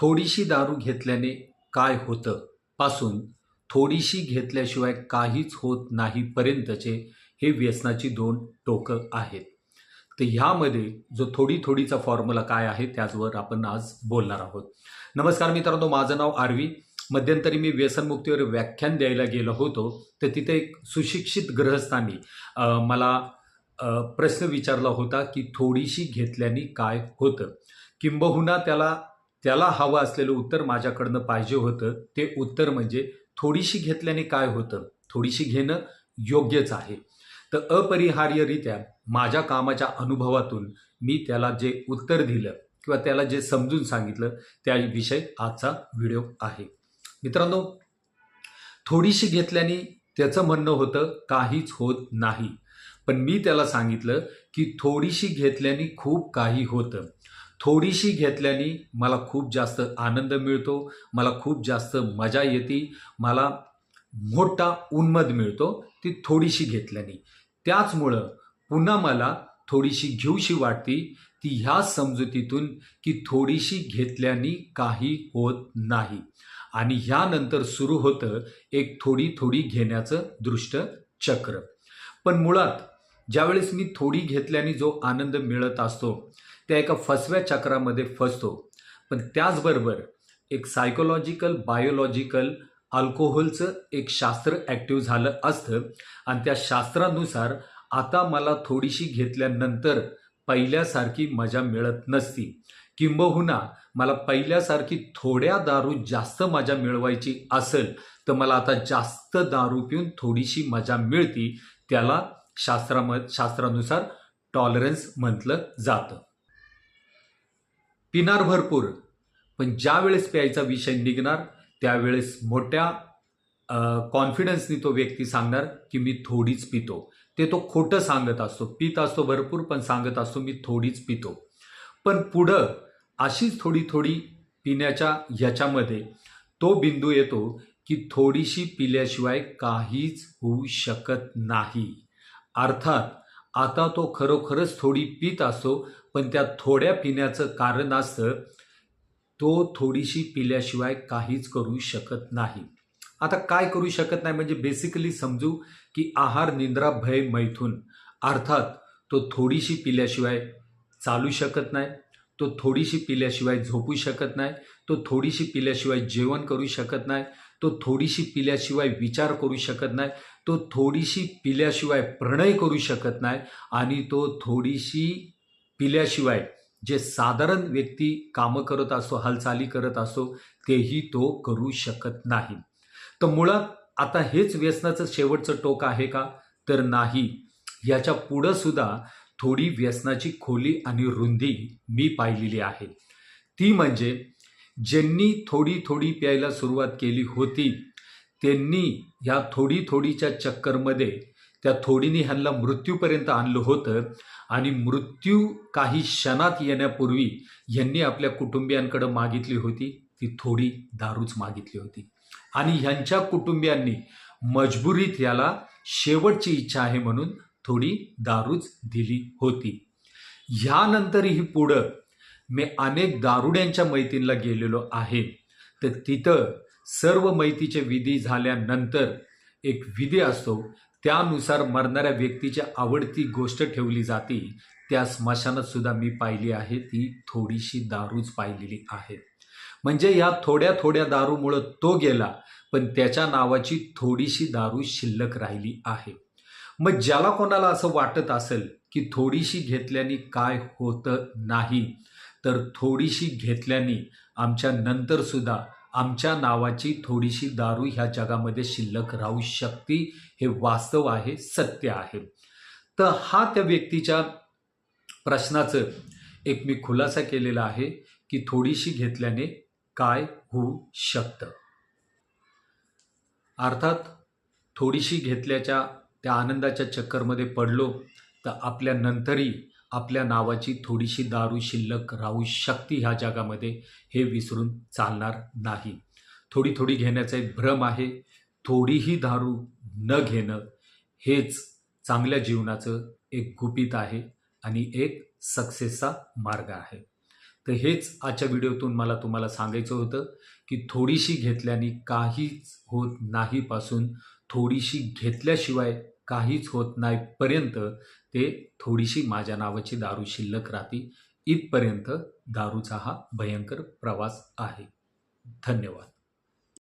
थोडीशी दारू घेतल्याने काय होतं? पासून थोडीशी घेतल्याशिवाय काहीच होत नाहीपर्यंतचे हे व्यसनाची दोन टोकं आहेत. तर ह्यामध्ये जो थोडी थोडीचा फॉर्म्युला काय आहे त्याचवर आपण आज बोलणार आहोत. नमस्कार मित्रांनो माझं नाव आरवी. मध्यंतरी मी व्यसनमुक्तीवर व्याख्यान द्यायला गेलो होतो. तर तिथे एक सुशिक्षित ग्रहस्थांनी मला प्रश्न विचारला होता की थोडीशी घेतल्याने काय होतं? किंबहुना त्याला त्याला हवं असलेलं उत्तर माझ्याकडनं पाहिजे होतं. ते उत्तर म्हणजे थोडीशी घेतल्याने काय होतं? थोडीशी घेणं योग्यच आहे. तर अपरिहार्यरित्या माझ्या कामाच्या अनुभवातून मी त्याला जे उत्तर दिलं किंवा त्याला जे समजून सांगितलं त्याविषयी आजचा व्हिडिओ आहे. मित्रांनो थोडीशी घेतल्याने त्याचं म्हणणं होतं काहीच होत नाही. पण मी त्याला सांगितलं की थोडीशी घेतल्याने खूप काही होतं. थोडीशी घेतल्याने मला खूप जास्त आनंद मिळतो मला खूप जास्त मजा येते मला मोठा उन्मद मिळतो ती थोडीशी घेतल्याने. त्याचमुळं पुन्हा मला थोडीशी घेऊशी वाटती ती ह्या समजुतीतून की थोडीशी घेतल्याने काही होत नाही. आणि ह्यानंतर सुरू होतं एक थोडी थोडी घेण्याचं दृष्ट चक्र. पण मुळात ज्यावेळेस मी थोडी घेतल्याने जो आनंद मिळत असतो त्या एका फसव्या चक्रामध्ये फसतो. पण त्याचबरोबर एक सायकोलॉजिकल बायोलॉजिकल अल्कोहोलचं एक शास्त्र ॲक्टिव्ह झालं असतं आणि त्या शास्त्रानुसार आता मला थोडीशी घेतल्यानंतर पहिल्यासारखी मजा मिळत नसती. किंबहुना मला पहिल्यासारखी थोड्या दारू जास्त मजा मिळवायची असेल तर मला आता जास्त दारू पिऊन थोडीशी मजा मिळती त्याला शास्त्राम शास्त्रानुसार टॉलरन्स म्हटलं जातं. पिणार भरपूर. पण ज्या वेळेस प्यायचा विषय निघणार त्यावेळेस मोठ्या कॉन्फिडन्सनी तो व्यक्ती सांगणार की मी थोडीच पितो. ते तो खोटं सांगत असतो. पित असतो भरपूर पण सांगत असतो मी थोडीच पितो. पण पुढं अशीच थोडी थोडी पिण्याच्या ह्याच्यामध्ये तो बिंदू येतो की थोडीशी पिल्याशिवाय काहीच होऊ शकत नाही. अर्थात आता तो खरोखरच थोडी पित असतो पण त्या थोड्या पिण्याचं कारण असतं तो थोडीशी पिल्याशिवाय काहीच करू शकत नाही. आता काय करू शकत नाही? म्हणजे बेसिकली समजू की आहार निंद्रा भय मैथून अर्थात तो थोडीशी पिल्याशिवाय चालू शकत नाही तो थोडीशी पिल्याशिवाय झोपू शकत नाही तो थोडीशी पिल्याशिवाय जेवण करू शकत नाही तो थोडीशी पिल्याशिवाय विचार करू शकत नाही तो थोडीशी पिल्याशिवाय प्रणय करू शकत नाही आणि तो थोडीशी पिल्याशिवाय जे साधारण व्यक्ती कामं करत असो हालचाली करत असो तेही तो करू शकत नाही. तर मुळात आता हेच व्यसनाचं शेवटचं टोक आहे का? तर नाही. याच्या पुढं सुद्धा थोडी व्यसनाची खोली आणि रुंदी मी पाहिलेली आहे. ती म्हणजे ज्यांनी थोडी थोडी प्यायला सुरुवात केली होती त्यांनी ह्या थोडी थोडीच्या चक्करमध्ये त्या थोडीने ह्यांना मृत्यूपर्यंत आणलं होतं आणि मृत्यू काही क्षणात येण्यापूर्वी ह्यांनी आपल्या कुटुंबियांकडे मागितली होती. ती थोडी दारूच मागितली होती. आणि ह्यांच्या कुटुंबियांनी मजबुरीत याला शेवटची इच्छा आहे म्हणून थोडी दारूच दिली होती. ह्यानंतरही पुढं मी अनेक दारुड्यांच्या मैतींना गेलेलो आहे. तर तिथं सर्व मैतीचे विधी झाल्यानंतर एक विधी असतो. त्यानुसार मरणाऱ्या व्यक्तीची आवडती गोष्ट ठेवली जाते. त्या स्मशानात सुद्धा मी पाहिली आहे. ती थोडीशी दारूच पाहिलेली आहे. म्हणजे या थोड्या थोड्या दारूमुळं तो गेला पण त्याच्या नावाची थोडीशी दारू शिल्लक राहिली आहे. मग ज्याला कोणाला असं वाटत असेल की थोडीशी घेतल्याने काय होतं नाही तर थोडीशी घेतल्याने आमच्या नंतरसुद्धा आमच्या नावाची थोडीशी दारू ह्या जगामध्ये शिल्लक राहू शकते हे वास्तव आहे सत्य आहे. तर हा त्या व्यक्तीच्या प्रश्नाचं एक मी खुलासा केलेला आहे की थोडीशी घेतल्याने काय होऊ शकतं. अर्थात थोडीशी घेतल्याच्या त्या आनंदाच्या चक्करमध्ये पडलो तर आपल्या नंतरही आपल्या नावाची थोडीशी दारू शिल्लक राहू शकते ह्या जगामध्ये हे विसरून चालणार नाही. थोडी थोडी घेण्याचा एक भ्रम आहे. थोडीही दारू न घेणं हेच चांगल्या जीवनाचं एक गुपित आहे आणि एक सक्सेसचा मार्ग आहे. तर हेच आजच्या व्हिडिओतून मला तुम्हाला सांगायचं होतं की थोडीशी घेतल्याने काहीच होत नाहीपासून थोडीशी घेतल्याशिवाय काहीच होत नाहीपर्यंत ते थोडीशी माझ्या नावाची दारू शिल्लक राहते इथपर्यंत दारूचा हा भयंकर प्रवास आहे. धन्यवाद.